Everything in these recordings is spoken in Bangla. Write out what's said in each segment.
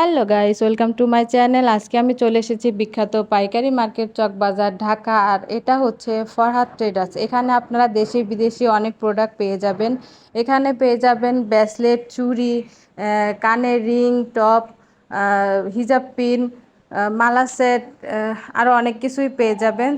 Hello guys welcome to my channel আজকে আমি চলে এসেছি বিখ্যাত পাইকারি মার্কেট চক বাজার ঢাকা, আর এটা হচ্ছে ফরহাদ ট্রেডার্স। এখানে আপনারা দেশি বিদেশি অনেক প্রোডাক্ট পেয়ে যাবেন। এখানে পেয়ে যাবেন ব্যাসলেট চুড়ি কানের রিং টপ হিজাব পিন মালা সেট আরও অনেক কিছুই পেয়ে যাবেন।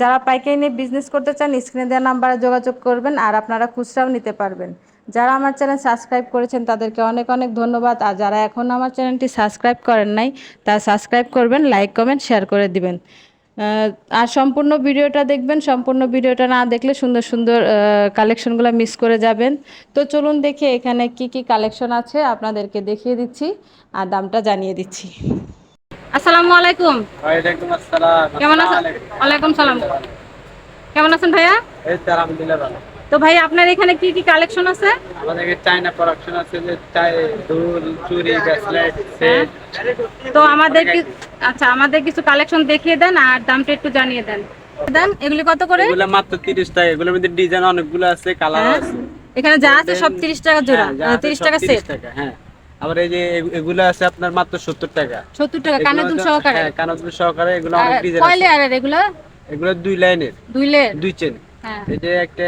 যারা পাইকারি নিয়ে বিজনেস করতে চান স্ক্রিনে দেওয়া নাম্বারে যোগাযোগ করবেন, আর আপনারা খুচরাও নিতে পারবেন। যারা আমার চ্যানেল সাবস্ক্রাইব করেছেন তাদেরকে অনেক অনেক ধন্যবাদ। আর যারা এখন আমার চ্যানেলটি সাবস্ক্রাইব করেন নাই তারা সাবস্ক্রাইব করবেন লাইক কমেন্ট শেয়ার করে দিবেন। আর সম্পূর্ণ ভিডিওটা দেখবেন সম্পূর্ণ ভিডিওটা না দেখলে সুন্দর সুন্দর কালেকশনগুলো মিস করে যাবেন। তো চলুন দেখে এখানে কি কি কালেকশন আছে আপনাদেরকে দেখিয়ে দিচ্ছি আর দামটা জানিয়ে দিচ্ছি। আসসালামু আলাইকুম। কেমন আছেন? ওয়ালাইকুম সালাম। কেমন আছেন ভাইয়া? এই তো আলহামদুলিল্লাহ ভালো। তো ভাই আপনার এখানে কি কি কালেকশন আছে? আমাদের এখানে চায়না প্রোডাকশন আছে যে দুল চুরি ব্রেসলেট সেট তো আমাদের কি আচ্ছা আমাদের কিছু কালেকশন দেখিয়ে দেন আর দামটা একটু জানিয়ে দেন। দেন এগুলি কত করে? এগুলো মাত্র 30 টাকা। এগুলোর মধ্যে ডিজাইন অনেকগুলো আছে কালার হ্যাঁ? আছে। এখানে যা আছে সব তিরিশ টাকা জোড়া। হ্যাঁ, যা আছে তিরিশ সব টাকা 30 সেট টাকা হ্যাঁ। আবার এই যে এগুলো আছে আপনার মাত্র 70 টাকা। সত্তর টাকা কানের দুল সহকারে। হ্যাঁ কানের দুল সহকারে এগুলো অনেক ডিজাইন কয় আছে। লেয়ারের এগুলো? এগুলো দুই লাইনের দুই লেয়ার দুই চেন হ্যাঁ এই যে একটা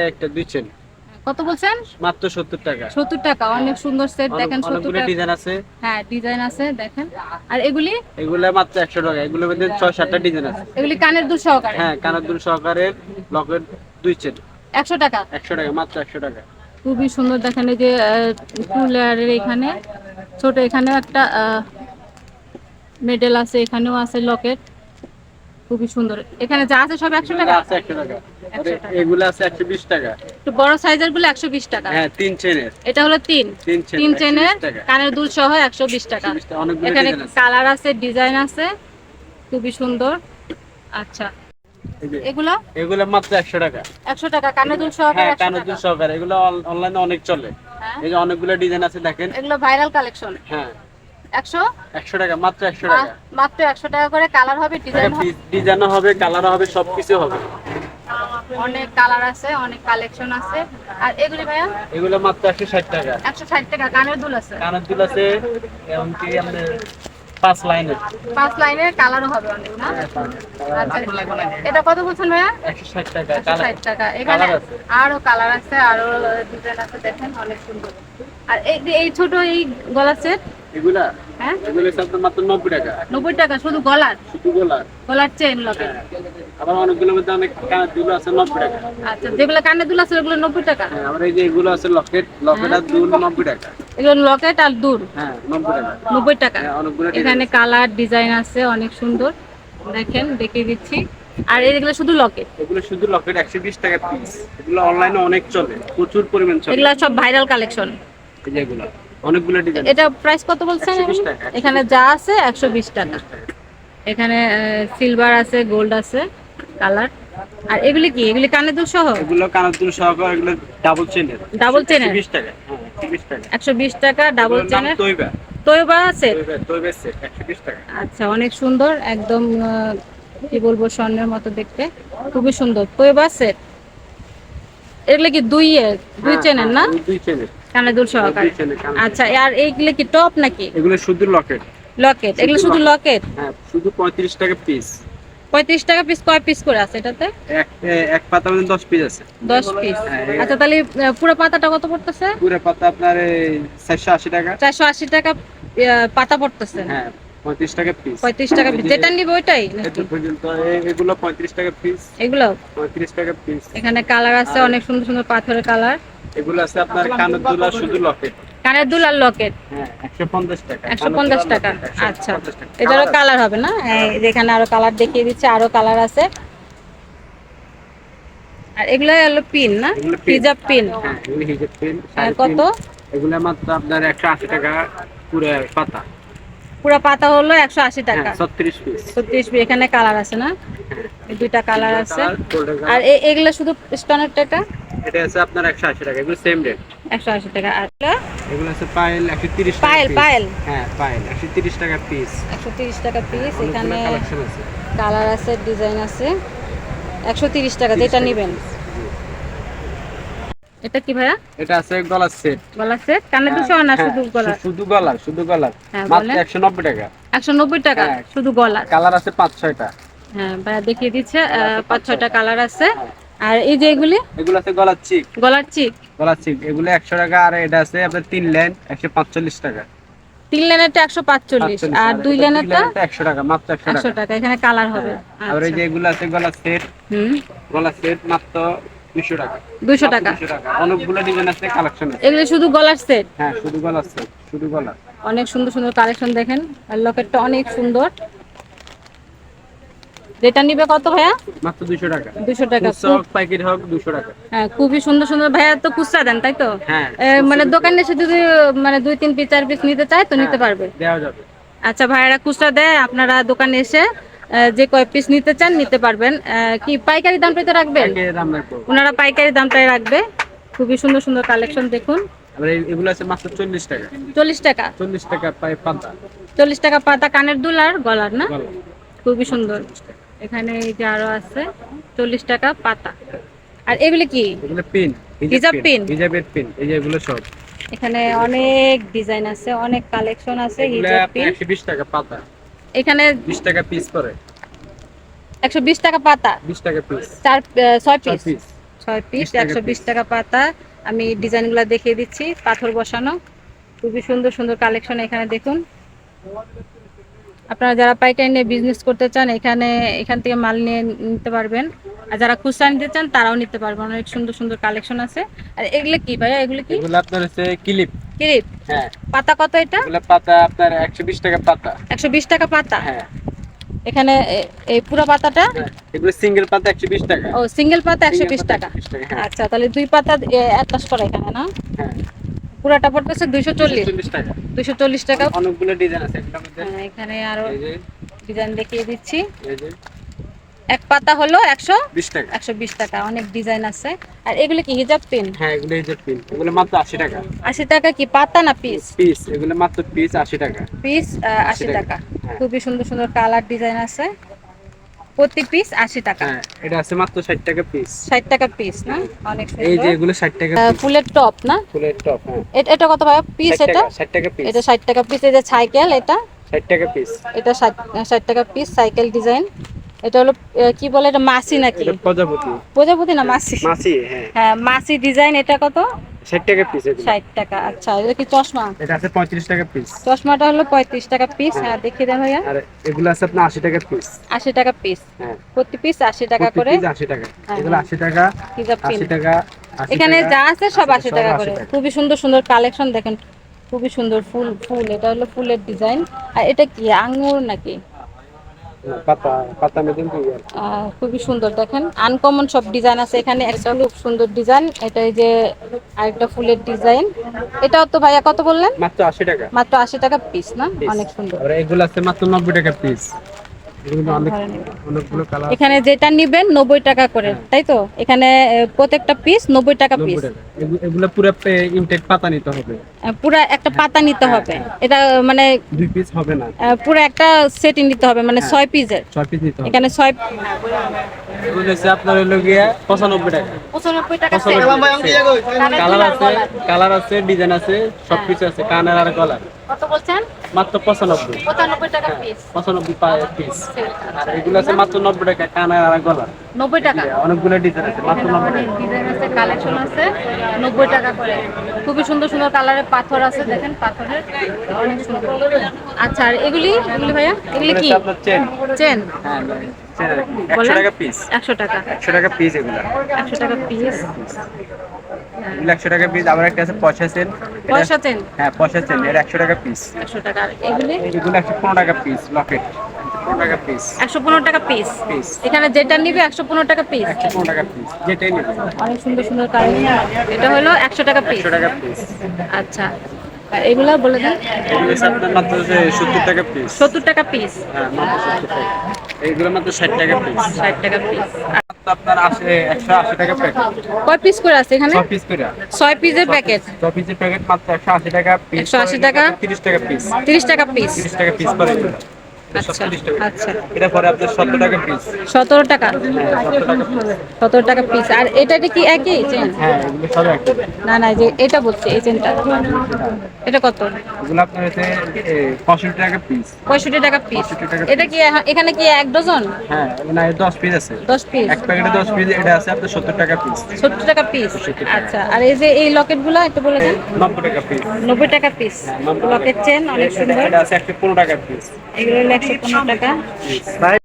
কত বলছেন? মাত্র 70 টাকা। সত্তর টাকা অনেক সুন্দর সেট দেখেন টাকা। ডিজাইন আছে। হ্যাঁ ডিজাইন আছে দেখেন। আর এগুলি? এগুলো মাত্র 100 টাকা। এগুলোর মধ্যে 6 7টা ডিজাইন আছে। এগুলি কানের দুল সহকারে? হ্যাঁ কানের দুল সহকারে লকেট দুই চেন টাকা? একশো টাকা মাত্র একশো টাকা। খুবই সুন্দর দেখেন এই যে টু লেয়ারের এখানে। ছোট এখানেও একটা মেডেল আছে এখানেও আছে লকেট। খুবই সুন্দর। এখানে যা আছে সব একশো টাকা? আছে একশো টাকা। এগুলো আছে একশো বিশ টাকা। একটু বড় সাইজেরগুলো একশো বিশ টাকা। হ্যাঁ তিন চেনের। এটা হলো তিন। তিন চেনের কানের দুল সহ একশো বিশ টাকা। 120 অনেকগুলো এখানে কালার আছে ডিজাইন আছে। খুবই সুন্দর। আচ্ছা। এগুলো? এগুলো মাত্র একশো টাকা। একশো টাকা কানের দুল সহকারে হ্যাঁ কানের। দুল সহকারে এগুলো অনলাইনে অনেক চলে। হ্যাঁ। এই যে অনেকগুলো ডিজাইন আছে দেখেন। এগুলো ভাইরাল কালেকশন হ্যাঁ। একশো? একশো টাকা মাত্র একশো টাকা। মাত্র একশো টাকা করে কালার হবে ডিজাইন হবে ডিজাইনও হবে কালারও হবে সবকিছু হবে। অনেক কালার আছে অনেক কালেকশন আছে। আর এগুলি ভাইয়া? এগুলো মাত্র একশো ষাট টাকা। একশো ষাট টাকা কানের দুল আছে? কানের দুল আছে এমনকি আপনার পাঁচ লাইনের। কালারও হবে অনেক না? আচ্ছা এটা কত বলছেন ভাইয়া? একশো ষাট টাকা ষাট টাকা। এখানে আরও কালার আছে আরও ডিজাইন আছে দেখেন অনেক সুন্দর। আর এই এই ছোট এই গলার সেট এগুলা? হ্যাঁ? এগুলো হচ্ছে মাত্র নব্বই টাকা। নব্বই টাকা শুধু গলার? শুধু গোলা গলার চেন লকে আবার অনেকগুলোর মধ্যে অনেক কানের দুল আছে নব্বই টাকা। আচ্ছা যেগুলো কানের দুল আছে ওগুলো নব্বই টাকা? হ্যাঁ আবার এই যে এগুলো আছে লকেট লকেট আর দুল নব্বই টাকা। এগুলো লকেট আর দূর হ্যাঁ নব্বই টাকা। নব্বই টাকা। হ্যাঁ অনেকগুলো design এখানে কালার ডিজাইন আছে অনেক সুন্দর। দেখেন দেখিয়ে দিচ্ছি। আর এগুলো শুধু লকেট এগুলো শুধু লকেট একশো বিশ টাকা পিস এগুলো অনলাইনে অনেক চলে প্রচুর পরিমাণ চলে। এগুলো সব ভাইরাল কালেকশন এই যে এগুলো। অনেকগুলো ডিজাইন এটা প্রাইস কত বলছেন 120 120 এখানে যা আছে একশো বিশ টাকা। এখানে সিলভার আছে গোল্ড আছে কালার আর এগুলি কি? এগুলি কানে দুল সহ? এগুলো কানের দুল সহকারে এগুলো ডাবল চেনের Double chain এর? টাকা। হ্যাঁ একশো বিশ টাকা। একশো বিশ টাকা ডাবল চেনের তৈবা। তৈবা আছে? তৈবা তৈবা সেট একশো বিশ টাকা। আচ্ছা অনেক সুন্দর একদম কি বলব স্বর্ণের মতো দেখতে। খুবই সুন্দর। তৈবা সেট এগুলো কি দুই দুই হ্যাঁ, চেনের না? হ্যাঁ, দুই চেনের কানে দুল সহকারে। আচ্ছা আর এইগুলো কি টপ নাকি? এগুলো শুধু লকেট লকেট এগুলো শুধু লকেট হ্যাঁ শুধু পঁয়ত্রিশ টাকা পিস পঁয়ত্রিশ টাকা পিস কয় পিস করে আছে এটাতে? এক এক পাতা মধ্যে দশ পিস আছে। দশ পিস হ্যাঁ, আচ্ছা তাহলে পুরো পাতাটা কত পড়তেছে? পুরো পাতা আপনার চারশো আশি টাকা। চারশো আশি টাকা পাতা পড়তেছে? হ্যাঁ পঁয়ত্রিশ টাকা পিস পঁয়ত্রিশ টাকা পিস যেটা নিবে ওইটাই এগুলো পঁয়ত্রিশ টাকা পিস এগুলো? পঁয়ত্রিশ টাকা পিস এখানে কালার আছে অনেক সুন্দর সুন্দর পাথরের কালার এগুলো আছে আপনার কানের দুলা শুধু লকেট কানের দুল আর লকেট হ্যাঁ একশো পঞ্চাশ টাকা। একশো কানের পঞ্চাশ দুল আর টাকা। locket, 150 আচ্ছা এটারও কালার হবে না? যেখানে আরও কালার দেখিয়ে দিচ্ছে আরও কালার আছে। আর এগুলো হলো পিন না? হিজাব পিন হ্যাঁ পিন কত। এগুলো মাত্র আপনার একশো আশি টাকা পুরো পাতা। পুরো পাতা হলো একশো আশি টাকা। হ্যাঁ ছত্রিশ পিস ছত্রিশ এখানে কালার আছে না? দুইটা কালার আছে। আর এগুলো শুধু স্টোনের টাকা এটা? আছে আপনার একশো আশি টাকা এগুলো সেম রেট একশো আশি টাকা। আর এগুলো আছে পায়েল একশো তিরিশ পায়েল পায়েল হ্যাঁ পায়েল একশো তিরিশ টাকা পিস একশো তিরিশ টাকা পিস এখানে কালেকশন আছে। কালার আছে ডিজাইন আছে। একশো তিরিশ টাকা যেটা নেবেন। এটা কি ভাইয়া? এটা আছে গলার সেট গলার সেট কানে দুশো না শুধু গলার। শুধু গলার শুধু গলার। হ্যাঁ, মাত্র বলেন। একশো নব্বই টাকা। একশো নব্বই টাকা হ্যাঁ। শুধু গলার। কালার আছে পাঁচ ছয়টা। হ্যাঁ ভাইয়া দেখিয়ে দিচ্ছে আহ, পাঁচ ছয়টা কালার আছে। আর এই যে এগুলি? এগুলো আছে গলার চিক গলার চিক গলার চিক এগুলো একশো টাকা আর এটা আছে আপনার তিন লাইন একশো পাঁচচল্লিশ টাকা। তিন লাইনেরটা একশো পাঁচচল্লিশ আর দুই লাইনেরটা একশো টাকা মাত্র একশো একশো টাকা টাকা এখানে কালার হবে। আর এই যে আচ্ছা। এগুলো আছে গলার সেট হুম। গলার সেট মাত্র দুশো টাকা। দুইশো টাকা। অনেকগুলো ডিজাইন আছে কালেকশন এগুলো শুধু গলার সেট হ্যাঁ শুধু গলার সেট শুধু গলার। অনেক সুন্দর সুন্দর কালেকশন দেখেন। আর লকেটটা অনেক সুন্দর। যেটা নিবে কত ভাইয়া? মাত্র টাকা। হোক হ্যাঁ খুবই সুন্দর সুন্দর। ভাইয়া তো খুচরা দেন তাই তো? হ্যাঁ মানে দোকানে এসে যদি মানে দুই তিন পিস চার পিস নিতে চায় তো নিতে পারবে। দেওয়া যাবে। আচ্ছা ভাইয়ারা খুচরা দেয় আপনারা দোকানে এসে যে কয় পিস নিতে চান নিতে পারবেন। কি পাইকারি দামটাই তো রাখবেন? দাম ওনারা পাইকারি দামটাই রাখবে। খুবই সুন্দর সুন্দর কালেকশন দেখুন। এগুলো আছে মাত্র চল্লিশ টাকা। চল্লিশ টাকা? চল্লিশ টাকা পাতা টাকা পাতা কানের দুল আর গলার না? খুবই সুন্দর। এখানে এই যে আরও আছে চল্লিশ টাকা পাতা। আর এগুলি কি? এগুলো পিন হিজাব pin? হিজাবের পিন এই যে এগুলো সব। এখানে অনেক ডিজাইন আছে অনেক কালেকশন আছে হিজাব পিন। একশো বিশ টাকা পাতা। এখানে বিশ টাকা পিস করে। একশো বিশ টাকা পাতা। বিশ টাকা পিস চার আহ, ছয় ছয় পিস পিস ছয় পিস 20 টাকা একশো বিশ টাকা পাতা। আমি ডিজাইনগুলো দেখিয়ে দিচ্ছি পাথর বসানো। খুবই সুন্দর সুন্দর কালেকশন এখানে দেখুন। আপনারা যারা পাইকারি নিয়ে বিজনেস করতে চান এখানে এখান থেকে মাল নিয়ে নিতে পারবেন। আর যারা খুচরা নিতে চান তারাও নিতে পারবেন। অনেক সুন্দর সুন্দর কালেকশন আছে। আর এগুলো কি ভাইয়া? এগুলো কি? এগুলো আপনার হচ্ছে ক্লিপ। ক্লিপ? হ্যাঁ। পাতা কত এটা? পাতা আপনার একশো বিশ টাকা পাতা। একশো বিশ টাকা পাতা? হ্যাঁ। এখানে এই পুরো পাতাটা? হ্যাঁ। এগুলো সিঙ্গেল পাতা একশো বিশ টাকা। ও সিঙ্গেল পাতা একশো বিশ টাকা। 120 টাকা, হ্যাঁ। আচ্ছা তাহলে দুই পাতা অ্যাটাচ করা এখানে না? হ্যাঁ। পুরাটা পড়তেছে দুইশো চল্লিশ। চল্লিশ টাকা। দুইশো চল্লিশ টাকা। অনেকগুলো ডিজাইন আছে হ্যাঁ, এখানে আরও ডিজাইন দেখিয়ে দিচ্ছি। এই যে। এক পাতা হলো একশো বিশ টাকা। একশো বিশ টাকা অনেক ডিজাইন আছে। আর এগুলো কি হিজাব পিন হ্যাঁ এগুলো যে পিন এগুলো মাত্র আশি টাকা। আশি টাকা কি পাতা না পিস পিস এগুলো মাত্র পিস আশি টাকা। পিস আশি টাকা। হ্যাঁ। খুবই সুন্দর সুন্দর কালার ডিজাইন আছে। প্রতি পিস আশি টাকা। হ্যাঁ এটা আছে মাত্র ষাট টাকা পিস ষাট টাকা পিস না? অনেক এই যে এগুলো ষাট টাকা ফুলের টপ না? ফুলের টপ হ্যাঁ। এটা কত ভাই পিস এটা? ষাট টাকা পিস এটা ষাট টাকা পিস এই যে সাইকেল এটা? ষাট টাকা পিস এটা ষাট টাকা পিস সাইকেল ডিজাইন এটা হলো কি বলে এটা মাসি নাকি? প্রজাপতি। প্রজাপতি না মাসি মাছি হ্যাঁ। হ্যাঁ মাসি ডিজাইন এটা কত? ষাট টাকা পিস এগুলো। ষাট টাকা আচ্ছা এটা কি চশমা? এটা আছে পঁয়ত্রিশ টাকা পিস চশমাটা হলো পঁয়ত্রিশ টাকা পিস হ্যাঁ। দেখিয়ে দেন ভাইয়া। আর এগুলো আছে আপনার আশি টাকা পিস আশি টাকা পিস হ্যাঁ। প্রতি পিস আশি টাকা করে। আশি টাকা। হ্যাঁ, এগুলো আশি টাকা হিজাব পিন আশি টাকা এখানে যা আছে সব আশি টাকা করে। খুবই সুন্দর সুন্দর কালেকশন দেখেন। খুবই সুন্দর ফুল ফুল। এটা হলো ফুলের ডিজাইন আর এটা কি আঙ্গুর নাকি? পাতা মেদিন খুবই সুন্দর দেখেন। আনকমন সব ডিজাইন আছে এখানে। একটা খুব সুন্দর ডিজাইন এটা এই যে আরেকটা ফুলের ডিজাইন এটাও তো ভাইয়া কত বললেন? মাত্র আশি টাকা। মাত্র আশি টাকা পিস না? অনেক সুন্দর। এগুলো আছে মাত্র নব্বই টাকা পিস এখানে যেটা নিবেন নব্বই টাকা করে তাই তো? এখানে প্রত্যেকটা পিস নব্বই টাকা পিস এগুলো পুরো ইনটেক পাতা নিতে হবে। পুরো একটা পাতা নিতে হবে। এটা মানে দুই পিস হবে না। পুরো একটা সেটই নিতে হবে মানে ছয় পিসের ছয় পিস নিতে হবে। এখানে ছয় আপনার হলো গিয়ে পঁচানব্বই টাকা। পঁচানব্বই টাকা কালার আছে কালার আছে। ডিজাইন আছে সব কিছু আছে কানের আর গলার। কত বলছেন? মাত্র পঁচানব্বই। পঁচানব্বই টাকা পিস পঁচানব্বই পিস আর এগুলো আছে মাত্র নব্বই টাকা কানের আর গলার। নব্বই টাকা? অনেকগুলো ডিজাইন আছে মাত্র নব্বই অনেক টাকা ডিজাইন আছে কালেকশন আছে নব্বই টাকা করে। খুবই সুন্দর সুন্দর কালারের পাথর আছে দেখেন পাথরের। অনেক সুন্দর। আচ্ছা আর এগুলি? এগুলি ভাইয়া? এগুলি কি? আপনার চেন চেন হ্যাঁ চেন? টাকা পিস একশো টাকা। একশো টাকা পিস এগুলো। একশো টাকা পিস এগুলো একশো টাকা পিস আবার একটা আছে পয়সা চেন হ্যাঁ পয়সা এটা একশো টাকা পিস একশো টাকা এগুলি? এগুলো একশো পনেরো টাকা পিস লকেট টাকা পিস একশো পনেরো টাকা পিস পিস এখানে যেটা নিবে একশো পনেরো টাকা পিস একশো পনেরো টাকা পিস যেটাই নেবে। অনেক সুন্দর সুন্দর কালেকশন এটা হলো একশো টাকা পিস একশো টাকা পিস আচ্ছা এগুলো বলে দেন। সত্তর টাকা পিস সত্তর টাকা পিস হ্যাঁ মাত্র সত্তর টাকা। এইগুলো মাত্র ষাট টাকা পিস ষাট টাকা পিস আপনার একশো আশি টাকা প্যাকেট কয় পিস করে আছে এখানে? 6 পিস করে ছয় পিসের প্যাকেট ছ পিসের প্যাকেট মাত্র একশো আশি টাকা পিস 180 টাকা? তিরিশ টাকা পিস তিরিশ টাকা পিস তিরিশ টাকা পিস করে। এটা আচ্ছা 47 টাকা আচ্ছা পরে আপনার 17 টাকা পিস সতেরো টাকা হ্যাঁ 17 টাকা পিস সতেরো টাকা পিস আর এটা কি একই চেন হ্যাঁ এগুলো সব এক না না যে এটা বলছে এই চেনটা এটা কত এগুলো আপনার হচ্ছে 65 টাকা পিস পঁয়ষট্টি টাকা পিস এটা কি এখানে কি এক ডজন হ্যাঁ না 10 পিস আছে দশ পিস এক প্যাকেটে 10 পিস এটা আছে আপনার 70 টাকা পিস সত্তর টাকা পিস আচ্ছা আর এই যে এই লকেটগুলো একটু বলে দেন 90 টাকা পিস নব্বই টাকা পিস লকেট চেন অনেক সুন্দর এটা আছে 115 টাকা পিস এগুলো হলো টাকা।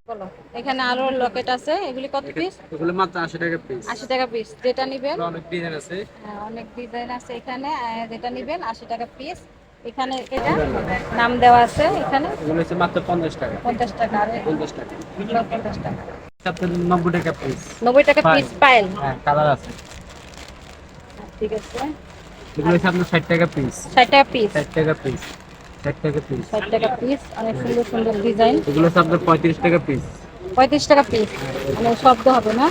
বলো এখানে আরও লকেট আছে এগুলি কত পিস এগুলো মাত্র 80 টাকা পিস আশি টাকা পিস যেটা নিবেন? অনেক ডিজাইন আছে। হ্যাঁ, অনেক ডিজাইন আছে এখানে যেটা নিবেন আশি টাকা পিস এখানে এটা নাম দেওয়া আছে এখানে? এগুলো হচ্ছে মাত্র 50 টাকা। পঞ্চাশ টাকা আর। 50 টাকা। এগুলো পঞ্চাশ টাকা। আপনার 90 টাকা পিস নব্বই টাকা পিস পায়েল হ্যাঁ কালার আছে। ঠিক আছে। এগুলো হচ্ছে আপনার 60 টাকা পিস ষাট টাকা পিস 60 টাকা পিস 60 টাকা পিস ষাট টাকা পিস অনেক সুন্দর সুন্দর ডিজাইন এগুলো আপনার 35 টাকা পিস পঁয়ত্রিশ টাকা পিস মানে শব্দ হবে না।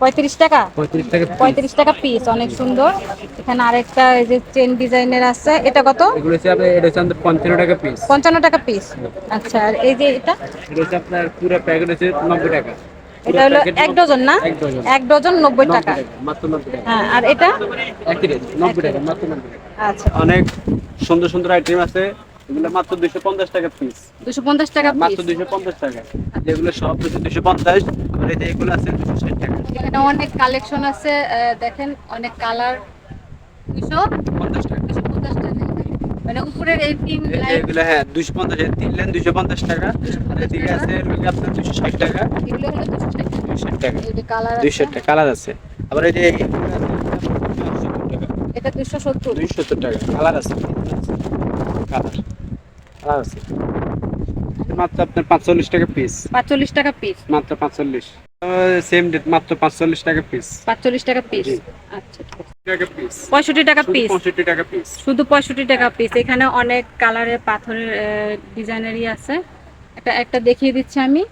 পঁয়ত্রিশ টাকা? 35 টাকা piece। পঁয়ত্রিশ টাকা পিস অনেক সুন্দর। এখানে আরেকটা এই যে চেন ডিজাইনের আছে এটা কত? এগুলো হচ্ছে আপনার এটা হচ্ছে 55 টাকা পিস পঞ্চান্ন টাকা পিস আচ্ছা আর এই যে এটা? এটা হচ্ছে আপনার পুরো প্যাকেট হচ্ছে 90 টাকা। এটা হলো এক ডজন না? এক ডজন। নব্বই টাকা। মাত্র 90 টাকা। হ্যাঁ আর এটা? একই রেট 90 টাকা মাত্র 90 টাকা। আচ্ছা। অনেক সুন্দর সুন্দর আইটেম আছে। এগুলো মাত্র 250 টাকা পিস দুশো পঞ্চাশ টাকা মাত্র পিস 250 টাকা। যেগুলো সব হচ্ছে 250 আর এই যে এগুলো আছে 260 টাকা। এখানে অনেক কালেকশন আছে দেখেন অনেক কালার দুশো 50 টাকা। দুশো পঞ্চাশ টাকা মানে উপরের এই তিন এগুলো হ্যাঁ 250 এর তিন লাইন 250 টাকা। আর এদিকে আছে আপনার 260 টাকা? এগুলো হলো দুশো ষাট টাকা। 260 টাকা। কালার 260 টাকা কালার আছে। আবার এই যে আছে আপনার 270 দুশো সত্তর। 270 টাকা। কালার আছে। কালার কালার আছে। মাত্র আপনার 45 টাকা পিস পাঁচচল্লিশ টাকা পিস মাত্র 45 সেম ডেট মাত্র 45 টাকা পিস পাঁচচল্লিশ টাকা পিস আচ্ছা টাকা পিস পঁয়ষট্টি টাকা পিস 65 টাকা পিস শুধু পঁয়ষট্টি টাকা পিস এখানে অনেক কালারের পাথরের ডিজাইনারই আছে। একটা একটা দেখিয়ে দিচ্ছি আমি।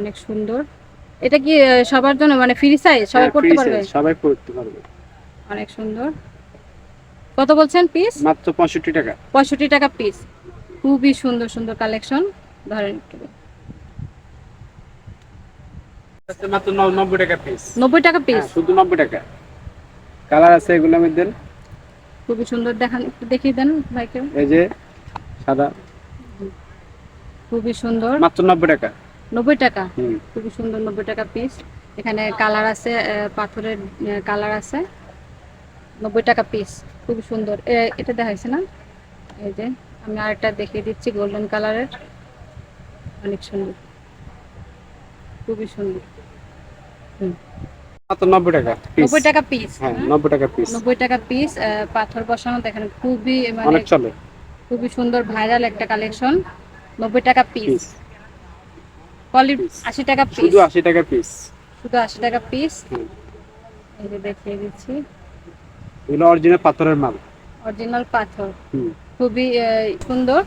অনেক সুন্দর। এটা কি সবার জন্য? মানে ফ্রি সাইজ সবাই হ্যাঁ, পড়তে পারবে? সবাই পড়তে পারবে। অনেক সুন্দর। কত বলছেন পিস মাত্র 65 টাকা। পঁয়ষট্টি টাকা পিস খুবই সুন্দর সুন্দর কালেকশন ধরেন একটু। মাত্র 90 টাকা পিস নব্বই টাকা পিস হ্যাঁ, শুধু 90 টাকা। কালার আছে এগুলোর মধ্যে খুবই সুন্দর দেখান একটু দেখিয়ে দেন ভাইকে। এই যে সাদা। খুবই সুন্দর। মাত্র 90 টাকা। নব্বই টাকা? খুবই সুন্দর নব্বই টাকা পিস এখানে কালার আছে পাথরের কালার আছে। নব্বই টাকা পিস খুবই সুন্দর। এটা দেখাইছে না? এই যে আমি আরেকটা দেখিয়ে দিচ্ছি গোল্ডেন কালারের অনেক সুন্দর খুবই সুন্দর। হুম। মাত্র 90 টাকা নব্বই টাকা পিস হ্যাঁ 90 টাকা পিস নব্বই টাকা পিস পাথর বসানো দেখেন খুবই মানে চলে। খুবই সুন্দর ভাইরাল একটা কালেকশন নব্বই টাকা পিস আশি টাকা পিস শুধু 80 টাকা পিস শুধু আশি টাকা পিস হুম। এই যে দেখিয়ে দিচ্ছি। এগুলো অরিজিনাল পাথরের মাল। অরিজিনাল পাথর। খুবই সুন্দর।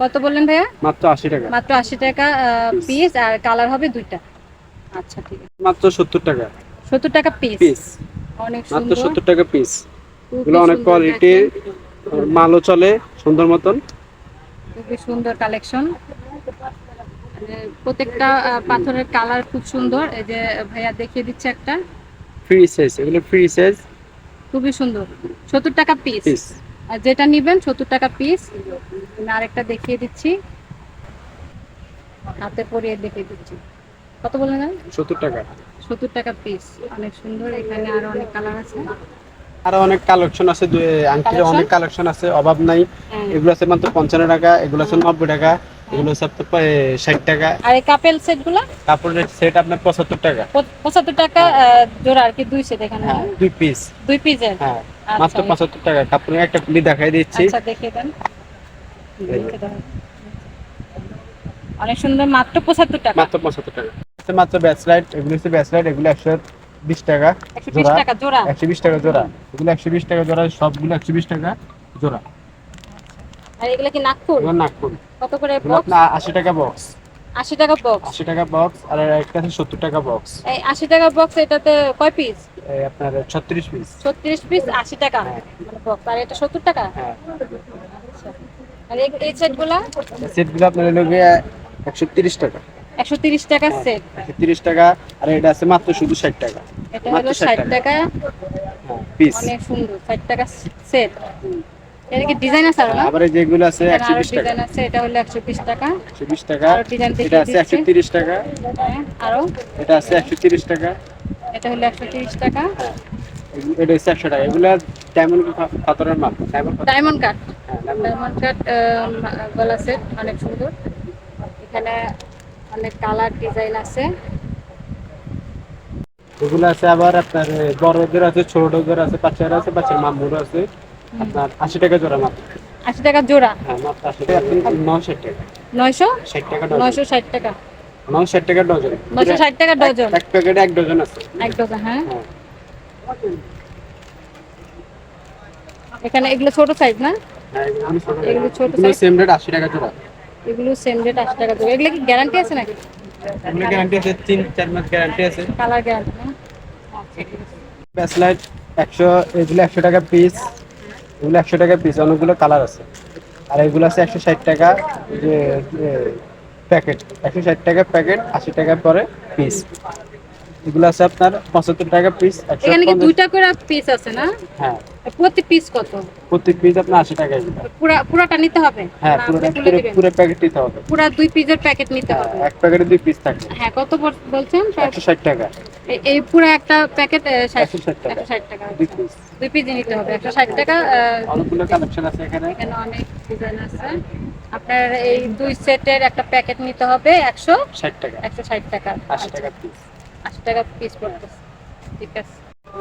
কত বললেন ভাইয়া? মাত্র 80 টাকা। মাত্র আশি টাকা Piece। পিস আর কালার হবে দুইটা। আচ্ছা ঠিক আছে। মাত্র 70 টাকা। সত্তর টাকা পিস পিস অনেক মাত্র সুন্দর। 70 টাকা পিস এগুলো অনেক সুন্দর কোয়ালিটি দেখেন। মালও চলে সুন্দর মতন। খুবই সুন্দর কালেকশন প্রত্যেকটা পাথরের কালার খুব সুন্দর। এই যে ভাইয়া দেখিয়ে দিচ্ছে একটা। ফ্রি সাইজ এগুলো ফ্রি সাইজ খুবই সুন্দর। সত্তর টাকা পিস পিস আর যেটা নিবেন সত্তর টাকা পিস আমি আরেকটা দেখিয়ে দিচ্ছি। হাতে পরিয়ে দেখিয়ে দিচ্ছি। কত বললেন 70 টাকা। সত্তর টাকা পিস অনেক সুন্দর এখানে আরও অনেক কালার আছে। আরও অনেক কালেকশন আছে আংটির অনেক কালেকশন আছে অভাব নাই। হ্যাঁ। এগুলো আছে মাত্র পঞ্চান্ন টাকা এগুলো আছে নব্বই টাকা এগুলো আপনার পা- ষাট টাকা। আর এই কাপেল সেটগুলো? কাপড়ের সেট আপনার পঁচাত্তর টাকা। পঁচাত্তর টাকা জোড়া আর কি দুই সেট এখানে হ্যাঁ দুই পিস দুই পিসের হ্যাঁ। মাত্র পঁচাত্তর টাকা। কাপড়ের একটা খুলি দেখাই দিচ্ছি। আচ্ছা দেখিয়ে দেন। অনেক সুন্দর মাত্র পঁচাত্তর টাকা। মাত্র পঁচাত্তর টাকা। আছে মাত্র ব্যাচলাইট এগুলো হচ্ছে ব্যাচলাইট এগুলো একশো বিশ টাকা একশো বিশ জোড়া। টাকা জোড়া। একশো বিশ টাকা জোড়া। এগুলো একশো বিশ টাকা জোড়া সবগুলো একশো বিশ টাকা জোড়া। আর এগুলো কি নাগপুর এগুলো নাগপুর কত করে বক্স আপনার আশি টাকা বক্স আশি টাকা বক্স আশি টাকা বক্স আর একটা আছে সত্তর টাকা বক্স এই আশি টাকা বক্স এটাতে কয় পিস আপনার ছত্রিশ পিস ছত্রিশ পিস আশি টাকা। হ্যাঁ। মানে box। আর এটা সত্তর টাকা? হ্যাঁ। আচ্ছা। আর এই- এই সেটগুলা? সেটগুলো আপনার হলো গিয়ে একশো তিরিশ টাকা। একশো তিরিশ টাকা হ্যাঁ। সেট। একশো তিরিশ টাকা। আর এটা আছে মাত্র শুধু ষাট টাকা। এটা হলো 60 ষাট টাকা। পিস অনেক সুন্দর ষাট টাকা সেট। এটা কি ডিজাইন আছে না? আবার যেগুলো আছে এখানে একশো আরও বিশ টাকা। ডিজাইন আছে এটা হলো একশো বিশ টাকা। একশো বিশ টাকা। আরও ডিজাইন এটা আছে দিচ্ছি। একশো তিরিশ টাকা। হ্যাঁ, আরও। এটা আছে একশো তিরিশ টাকা। এটা হলো একশো তিরিশ টাকা। এটা হচ্ছে একশো টাকা। এগুলো ডায়মন্ড পাথরের মাপ? ডায়মন্ড কাট ডায়মন্ড কাট গলা সেট অনেক সুন্দর। এখানে অনেক কালার ডিজাইন আছে। এগুলো আছে আবার আপনার বড়দের আছে ছোটদের আছে বাচ্চারা আছে বাচ্চার মামুর আছে। আপনার আশি টাকা জোড়া মাত্র আশি টাকা জোড়া? হ্যাঁ মাত্র আশি টাকা। আপনি নয় ষাট টাকা। নয়শো? ষাট টাকা নয়শো ষাট টাকা। ষাট টাকা ডজন। টাকা ডজন? এক প্যাকেটে এক ডজন আছে। এক ডজন হ্যাঁ? হ্যাঁ। এখানে এগুলো ছোট সাইজ না? এগুলো ছোট? সেম রেট আশি টাকা জোড়া। এগুলো সেম রেট আশি টাকা জোড়া। এগুলো কি গ্যারান্টি আছে নাকি? এগুলো গ্যারান্টি আছে তিন চার মাস গ্যারান্টি আছে। কালার গ্যারান্টি আচ্ছা, ব্যাসলাইট একশো এগুলো একশো টাকা পিস এগুলো একশো টাকা পিস অনেকগুলো কালার আছে। আর এগুলো আছে একশো ষাট টাকা। যে প্যাকেট। একশো ষাট টাকা প্যাকেট আশি টাকা পরে পিস এগুলো আছে আপনার পঁচাত্তর টাকা পিস এখানে কি দুইটা করে পিস আছে না? হ্যাঁ। প্রতি পিস কত? প্রতি পিস আপনার আশি টাকা এগুলো। পুরা পুরাটা নিতে হবে? হ্যাঁ পুরোটা পুরো পুরো প্যাকেট নিতে হবে। পুরা দুই পিসের প্যাকেট নিতে হ্যাঁ, হবে। এক প্যাকেটে দুই পিস থাকে হ্যাঁ কত বলছেন? একশো ষাট টাকা। এই- পুরো একটা প্যাকেট একশো ষাট টাকা। একশো ষাট টাকা। দুই পিস দুই পিস নিতে হবে একশো ষাট টাকা অনেকগুলো কালেকশন আছে এখানে। এখানে অনেক ডিজাইন আছে। আপনার এই দুই সেটের একটা প্যাকেট নিতে হবে একশো ষাট টাকা। একশো ষাট টাকা। আশি টাকা পিস আশি টাকা পিস পড়তেছে। ঠিক আছে।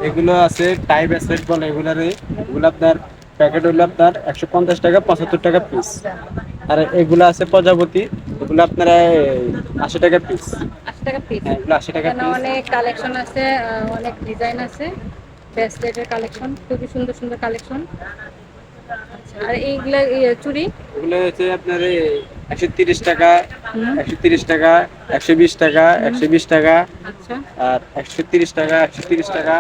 এগুলো আছে টাই ব্যাসলেট বলে এগুলারে এগুলো আপনার প্যাকেট হলো আপনার একশো পঞ্চাশ টাকা পঁচাত্তর টাকা পিস আর এগুলো আছে প্রজাপতি এগুলো আপনার আশি টাকা পিস আশি টাকা পিস হ্যাঁ এগুলো আশি টাকা পিস অনেক কালেকশন আছে অনেক ডিজাইন আছে। ব্রেসলেটের কালেকশন খুবই সুন্দর সুন্দর কালেকশন আর এইগুলা চুড়ি? এগুলো হচ্ছে আপনার একশো তিরিশ টাকা একশো তিরিশ টাকা একশো বিশ টাকা একশো বিশ টাকা আচ্ছা। আর একশো তিরিশ টাকা একশো তিরিশ টাকা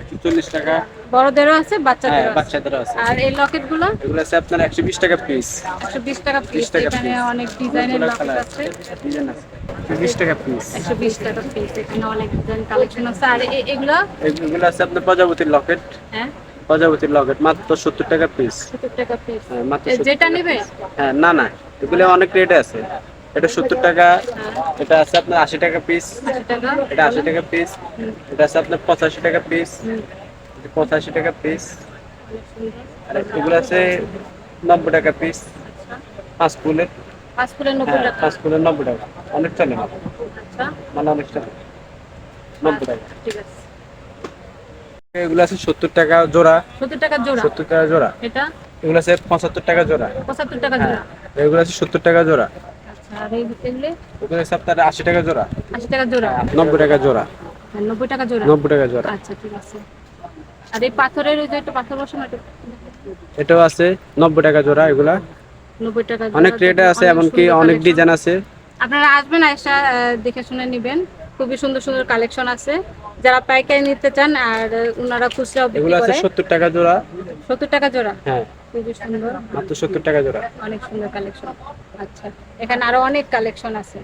একশো চল্লিশ টাকা। বড়দেরও আছে হ্যাঁ বাচ্চাদেরও আছে। আর এই লকেটগুলো এগুলো আছে আপনার একশো বিশ টাকা পিস একশো বিশ টাকা পিস 20 টাকা এখানে অনেক ডিজাইনের লকেট আছে। ডিজাইন আছে। একশো বিশ টাকা পিস একশো বিশ টাকা পিস এখানে অনেক ডিজাইন কালেকশন আছে। আর এগুলো? এগুলো আছে আপনার প্রজাপতির লকেট। হ্যাঁ। প্রজাপতির লকেট মাত্র সত্তর টাকা পিস টাকা পিস হ্যাঁ, মাত্র যেটা নেবে হ্যাঁ না না এগুলো অনেক রেটে আছে। এটা সত্তর টাকা এটা আছে আপনার আশি টাকা পিস এটা আশি টাকা পিস এটা আছে আপনার পঁচাশি টাকা পিস পঁচাশি টাকা পিস আর এগুলো আছে নব্বই টাকা পিস পাঁচ ফুলের। পাঁচ ফুলের নব্বই হ্যাঁ টাকা। পাঁচ ফুলের নব্বই টাকা। অনেক চলে আচ্ছা। মানে অনেক চলে নব্বই টাকা। ঠিক আছে। এগুলো আছে সত্তর টাকা জোড়া। সত্তর টাকা জোড়া? সত্তর টাকা জোড়া। এটা? এগুলো আছে পঁচাত্তর টাকা জোড়া। পঁচাত্তর টাকা হ্যাঁ জোড়া। এগুলো আছে সত্তর টাকা জোড়া। আচ্ছা আশি টাকা জোড়া। আশি টাকা জোড়া? নব্বই টাকা জোড়া। হ্যাঁ, নব্বই টাকা জোড়া। নব্বই টাকা জোড়া। আচ্ছা ঠিক আছে। আর এই পাথরের ওই যে একটা পাথর বসানো এটাও আছে নব্বই টাকা জোড়া এগুলা। নব্বই টাকা অনেক রেটে আছে এমনকি অনেক ডিজাইন আছে। আপনারা আসবেন আহ, দেখে শুনে নেবেন। খুবই সুন্দর সুন্দর কালেকশন আছে। যারা পাইকারি নিতে চান আর ওনারা খুচরাও এগুলো বিক্রি আছে করে। সত্তর টাকা জোড়া। সত্তর টাকা জোড়া? হ্যাঁ। খুবই সুন্দর। মাত্র সত্তর টাকা জোড়া। অনেক সুন্দর কালেকশন আচ্ছা এখানে আরও অনেক কালেকশন আছে।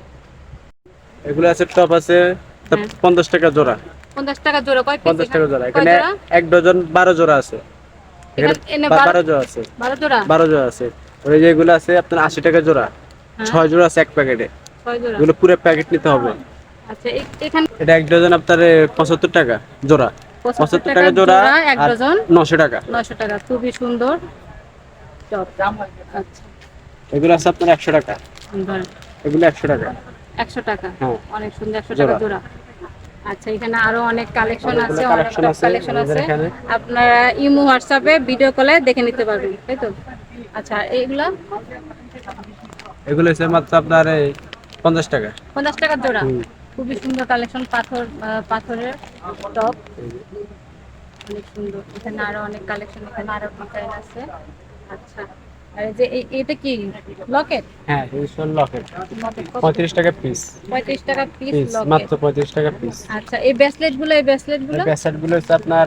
এগুলো আছে টপ আছে তা হ্যাঁ। পঞ্চাশ টাকা জোড়া। পঞ্চাশ টাকা জোড়া। কয় piece পঞ্চাশ টাকা জোড়া। এখানে এক ডজন বারো জোড়া আছে। এখানে এখানে- এনে বা- বারো- বারো জোড়া আছে। বারো জোড়া? বারো জোড়া আছে। ওই যে এগুলো আছে আপনার আশি টাকা জোড়া। হ্যাঁ। ছয় জোড়া আছে এক প্যাকেটে। ছয় জোড়া। এগুলো পুরো প্যাকেট নিতে হবে। আচ্ছা এখানে এটা এক ডজন আপনার এ, পঁচাত্তর টাকা জোড়া। পঁচাত্তর টাকা জোড়া এক ডজন। নশো টাকা। নয়শো টাকা খুবই সুন্দর। টপ আচ্ছা। এগুলো আছে আপনার একশো টাকা। এগুলো একশো টাকা। একশো টাকা? হ্যাঁ। অনেক সুন্দর একশো জোড়া। টাকা জোড়া। আচ্ছা এখানে আরও অনেক কালেকশন আছে অনেক কালেকশন আছে। আপনারা ইমো হোয়াটসঅ্যাপে ভিডিও কলে দেখে নিতে পারবেন তাই তো? আচ্ছা এইগুলা? এগুলো হচ্ছে মাত্র আপনার এই পঞ্চাশ টাকা। পঞ্চাশ টাকা জোড়া। খুবই সুন্দর কালেকশন পাথর পাথরের টপ অনেক সুন্দর। এখানে আরও অনেক কালেকশন এখানে আরও ডিজাইন আছে। আচ্ছা। আর যে এটা কি? লকেট হ্যাঁ লকেট টাকা পিস পঁয়ত্রিশ টাকা পিস পিস লকেট মাত্র পঁয়ত্রিশ টাকা পিস আচ্ছা এই ব্রেসলেটগুলো এই হচ্ছে আপনার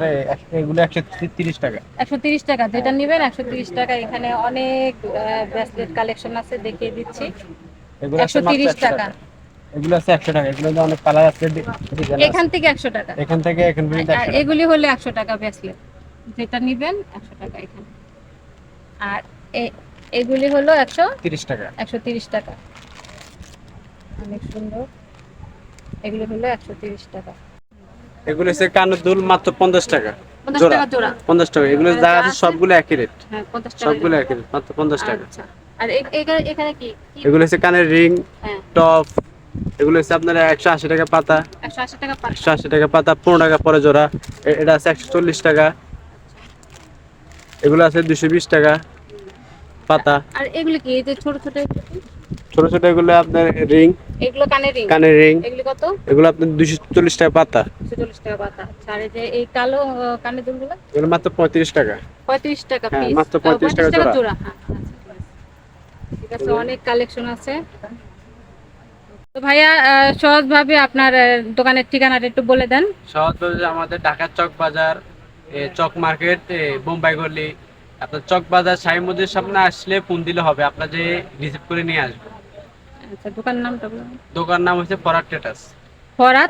এগুলো একশো তিরিশ টাকা। একশো তিরিশ টাকা। যেটা নেবেন একশো তিরিশ টাকা। এখানে অনেক ব্রেসলেট কালেকশন আছে দেখিয়ে দিচ্ছি। এগুলো 130 টাকা। এগুলো আছে একশো টাকা এগুলো অনেক কালার আছে এখান থেকে একশো টাকা। এখান থেকে এখান পর্যন্ত আর একশো টাকা। এগুলি হলে একশো টাকা ব্রেসলেট যেটা নিবেন একশো টাকা এখানে। আর এগুলি হলো একশো তিরিশ টাকা। একশো তিরিশ টাকা। অনেক সুন্দর। এগুলি হলো একশো তিরিশ টাকা। এগুলো হচ্ছে কানের দুল মাত্র পঞ্চাশ টাকা। জোড়া। এগুলো যা আছে? সবগুলো একই রেট হ্যাঁ টাকা সবগুলো। একই রেট মাত্র পঞ্চাশ টাকা। আচ্ছা। আর এখানে এখানে কি? কি? এগুলো হচ্ছে কানের রিং হ্যাঁ। টপ এগুলো হচ্ছে আপনার একশো আশি টাকা পাতা। একশো আশি টাকা পাতা। পনেরো টাকা পরে জোড়া। এটা আছে একশো চল্লিশ টাকা। এগুলো আছে দুশো বিশ টাকা পাতা। আর এগুলি কি এই যে ছোট ছোট ছোট ছোট এগুলো আপনার রিং। এগুলো কানের রিং? কানের রিং। এগুলি কত? এগুলো আপনার দুশো চল্লিশ টাকা পাতা। একশো চল্লিশ টাকা পাতা। আচ্ছা আর এই যে এই কালো কানের দুলগুলো? এগুলো মাত্র পঁয়ত্রিশ টাকা। পঁয়ত্রিশ টাকা হ্যাঁ, পিস মাত্র 35 টাকা জোড়া। জোড়া। হ্যাঁ, আচ্ছা, ঠিক আছে। অনেক কালেকশন আছে। তো ভাইয়া সহজভাবে আপনার দোকানের ঠিকানাটা একটু বলে দেন। সহজ বলতে আমাদের ঢাকা চক বাজার চক মার্কেট বোম্বাই গলি। আপনার চক বাজার সাই মন্দির সামনে আসলে ফোন দিলে হবে আপনার যে রিসিভ করে নিয়ে আসবে। আচ্ছা দোকানের নামটা বলুন। দোকান নাম হচ্ছে ফরাট টেটাস। ফরাত